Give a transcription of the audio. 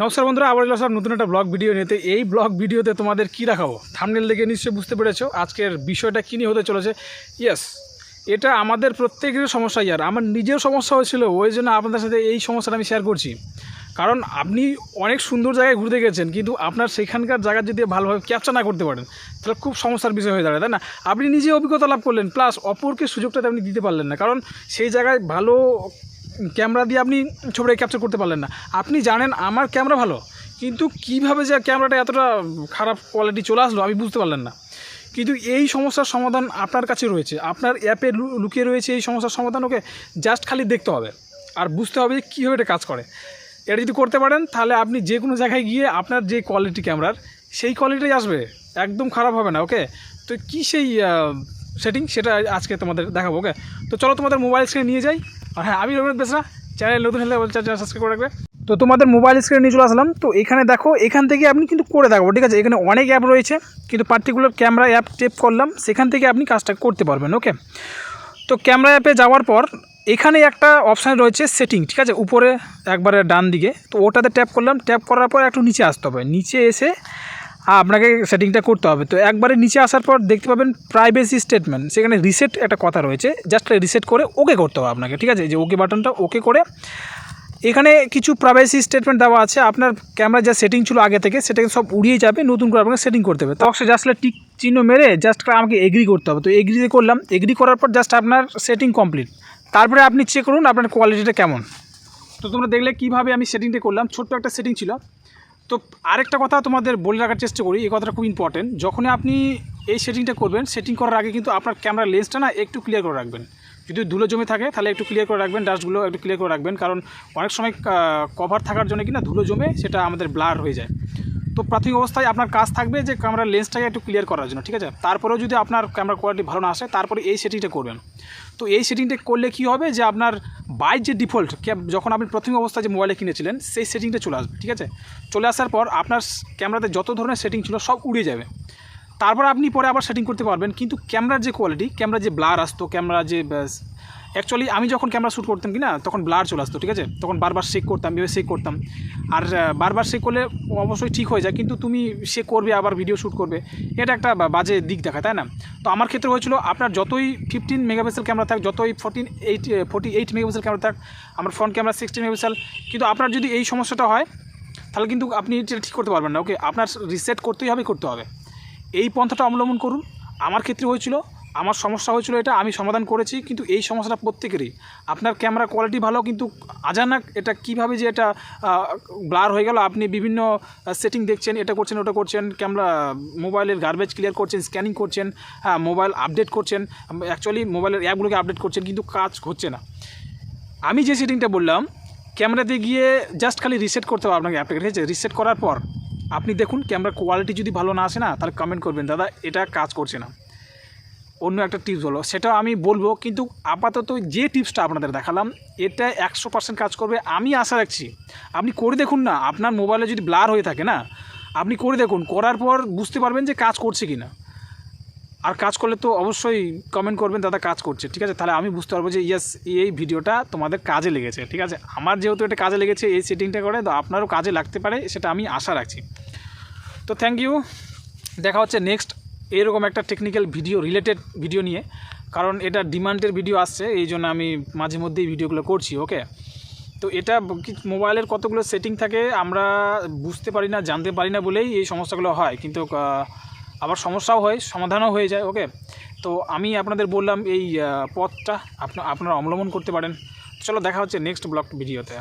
নমস্কার বন্ধুরা, আবার এলো সব নতুন একটা ব্লগ ভিডিও নিতে এই ব্লগ ভিডিওতে তোমাদের কী দেখাবো? থামনেল দেখে নিশ্চয়ই বুঝতে পেরেছ। আজকের বিষয়টা কী নিয়ে হতে চলেছে? ইয়েস এটা আমাদের প্রত্যেকেরই সমস্যা ইয়ার। আমার নিজের সমস্যা হয়েছিল, ওই জন্য আপনাদের সাথে এই সমস্যাটা আমি শেয়ার করছি। কারণ আপনি অনেক সুন্দর জায়গায় ঘুরতে গেছেন, কিন্তু আপনার সেখানকার জায়গা যদি ভালোভাবে ক্যাপচার না করতে পারেন, তাহলে খুব সমস্যার বিষয় হয়ে দাঁড়ায়, তাই না? আপনি নিজে অভিজ্ঞতা লাভ করলেন প্লাস অপরকে সুযোগটাতে আপনি দিতে পারলেন না। কারণ সেই জায়গায় ভালো ক্যামেরা দিয়ে আপনি ছবিটা ক্যাপচার করতে পারলেন না। আপনি জানেন আমার ক্যামেরা ভালো, কিন্তু কীভাবে যে ক্যামেরাটা এতটা খারাপ কোয়ালিটি চলে আসলো আমি বুঝতে পারলেন না। কিন্তু এই সমস্যার সমাধান আপনার কাছে রয়েছে, আপনার অ্যাপে লুকিয়ে রয়েছে এই সমস্যার সমাধান ওকে জাস্ট খালি দেখতে হবে আর বুঝতে হবে যে কীভাবে এটা কাজ করে। এটা যদি করতে পারেন, তাহলে আপনি যে কোনো জায়গায় গিয়ে আপনার যে কোয়ালিটি ক্যামেরার, সেই কোয়ালিটিই আসবে, একদম খারাপ হবে না, ওকে? তো কী সেই সেটিং সেটা আজকে তোমাদের দেখাবো, ওকে? তো চলো তোমাদের মোবাইল স্ক্রিনে নিয়ে যাই। আর হ্যাঁ আমি রবীন্দ্র বেসরা চ্যানেল নতুন হলে চ্যানেল সাবস্ক্রাইব করে রাখবে। তো তোমাদের মোবাইল স্ক্রিনে নিয়ে চলে আসলাম। তো এখানে দেখো, এখান থেকে আপনি কিন্তু করে দেখাবো, ঠিক আছে? এখানে অনেক অ্যাপ রয়েছে, কিন্তু পার্টিকুলার ক্যামেরা অ্যাপ টেপ করলাম, সেখান থেকে আপনি কাজটা করতে পারবেন ওকে তো ক্যামেরা অ্যাপে যাওয়ার পর, এখানে একটা অপশান রয়েছে সেটিং ঠিক আছে? উপরে, একবারে ডান দিকে, তো ওটাতে ট্যাপ করলাম। ট্যাপ করার পর একটু নিচে আসতে হবে। নিচে এসে আপনাকে সেটিংটা করতে হবে। তো একবারে নিচে আসার পর দেখতে পাবেন প্রাইভেসি স্টেটমেন্ট সেখানে রিসেট একটা কথা রয়েছে। জাস্ট রিসেট করে ওকে করতে হবে আপনাকে, ঠিক আছে? যে ওকে বাটনটা ওকে করে এখানে কিছু প্রাইভেসি স্টেটমেন্ট দেওয়া আছে। আপনার ক্যামেরা যা সেটিং ছিল আগে থেকে, সেটাকে সব উড়িয়ে যাবে, নতুন করে আপনাকে সেটিং করতে হবে। তো অবশ্যই জাস্ট টিক চিহ্ন মেরে জাস্ট আমাকে এগ্রি করতে হবে। তো এগ্রিতে করলাম। এগ্রি করার পর জাস্ট আপনার সেটিং কমপ্লিট তারপরে আপনি চেক করুন আপনার কোয়ালিটিটা কেমন। তো তোমরা দেখলে কীভাবে আমি সেটিংটা করলাম। ছোট্ট একটা সেটিং ছিল। তো আরেকটা কথা তোমাদের বলে রাখার চেষ্টা করি, এই কথাটা খুব ইম্পর্টেন্ট যখনই আপনি এই সেটিংটা করবেন সেটিং করার আগে কিন্তু আপনার ক্যামেরার লেন্সটা না একটু ক্লিয়ার করে রাখবেন। যদি ধুলো জমে থাকে, তাহলে একটু ক্লিয়ার করে রাখবেন ডাস্টগুলো একটু ক্লিয়ার করে রাখবেন। কারণ অনেক সময় কভার থাকার জন্য কিনা ধুলো জমে সেটা আমাদের ব্লার হয়ে যায়। তো প্রাথমিক অবস্থায় আপনার কাজ থাকবে যে ক্যামেরার লেন্সটাকে একটু ক্লিয়ার করার জন্য, ঠিক আছে? তারপরেও যদি আপনার ক্যামেরা কোয়ালিটি ভালো না আসে, তারপরে এই সেটিংটা করবেন। তো এই সেটিংটা করলে কি হবে যে আপনার বাই যে ডিফল্ট যখন আপনি প্রথম অবস্থায় যে মোবাইলে কিনেছিলেন, সেই সেটিংটা চলে আসবে, ঠিক আছে? চলে আসার পর আপনার ক্যামেরাতে যত ধরনের সেটিং ছিল সব উড়ে যাবে। তারপর আপনি পরে আবার সেটিং করতে পারবেন, কিন্তু ক্যামেরার যে কোয়ালিটি ক্যামেরা যে ব্লার আসতো ক্যামেরা যে অ্যাকচুয়ালি আমি যখন ক্যামেরা শ্যুট করতাম কি না, তখন ব্লার চলে আসতো, ঠিক আছে? তখন বারবার শেক করতাম এভাবে চেক করতাম। আর বারবার শেক করলে অবশ্যই ঠিক হয়ে যায়, কিন্তু তুমি সে করবে, আবার ভিডিও শ্যুট করবে। এটা একটা বাজে দিক দেখায়, তাই না? তো আমার ক্ষেত্রে হয়েছিল, আপনার যতই ফিফটিন মেগাপিক্সেল ক্যামেরা থাক, যতই fourteen eight forty eight megapixel camera থাক, আমার ফ্রন্ট ক্যামেরা সিক্সটিন মেগাপিক্সেল কিন্তু আপনার যদি এই সমস্যাটা হয়, তাহলে কিন্তু আপনি এটা ঠিক করতে পারবেন না ওকে আপনার রিসেট করতেই হবে, করতে হবে। এই পন্থাটা অবলম্বন করুন। আমার ক্ষেত্রে হয়েছিল আমার সমস্যা হয়েছিল এটা, আমি সমাধান করেছি, কিন্তু এই সমস্যাটা প্রত্যেকেরই। আপনার ক্যামেরা কোয়ালিটি ভালো, কিন্তু আজানাক এটা কীভাবে যে এটা ব্লার হয়ে গেল, আপনি বিভিন্ন সেটিং দেখছেন, এটা করছেন, ওটা করছেন, ক্যামেরা, মোবাইলের গার্বেজ ক্লিয়ার করছেন স্ক্যানিং করছেন হ্যাঁ মোবাইল আপডেট করছেন অ্যাকচুয়ালি মোবাইলের অ্যাপগুলোকে আপডেট করছেন, কিন্তু কাজ হচ্ছে না। আমি যে সেটিংটা বললাম, ক্যামেরাতে গিয়ে জাস্ট খালি রিসেট করতে হবে আপনাকে অ্যাপটাকে ঠিক আছে? রিসেট করার পর, আপনি দেখুন ক্যামেরার কোয়ালিটি যদি ভালো না আসে না, তাহলে কমেন্ট করবেন, দাদা, এটা কাজ করছে না। অন্য একটা টিপস হলো। সেটা আমি বলব, কিন্তু আপাতত যে টিপসটা আপনাদের দেখালাম এটা একশো পার্সেন্ট কাজ করবে। আমি আশা রাখছি, আপনি করে দেখুন না, আপনার মোবাইলে যদি ব্লার হয়ে থাকে না, আপনি করে দেখুন, করার পর বুঝতে পারবেন যে কাজ করছে কি না আর কাজ করলে তো অবশ্যই কমেন্ট করবেন, দাদা কাজ করছে, ঠিক আছে? তাহলে আমি বুঝতে পারব যে ইয়েস এই ভিডিওটা তোমাদের কাজে লেগেছে, ঠিক আছে? আমার যেহেতু এটা কাজে লেগেছে, এই সেটিংটা করে, তো আপনারও কাজে লাগতে পারে, সেটা আমি আশা রাখছি। তো থ্যাংক ইউ দেখা হচ্ছে নেক্সট এরকম একটা টেকনিক্যাল ভিডিও রিলেটেড ভিডিও নিয়ে। কারণ এটা ডিমান্ডের ভিডিও আসছে, এই জন্য আমি মাঝে মধ্যেই ভিডিওগুলো করছি ওকে তো এটা মোবাইলের কতগুলো সেটিং থাকে, আমরা বুঝতে পারি না, জানতে পারি না বলেই এই সমস্যাগুলো হয়। কিন্তু আবার সমস্যাও হয়, সমাধানও হয়ে যায় ওকে তো আমি আপনাদের বললাম এই পথটা আপনা, আপনারা অবলম্বন করতে পারেন। চলো দেখা হচ্ছে নেক্সট ব্লগ ভিডিওতে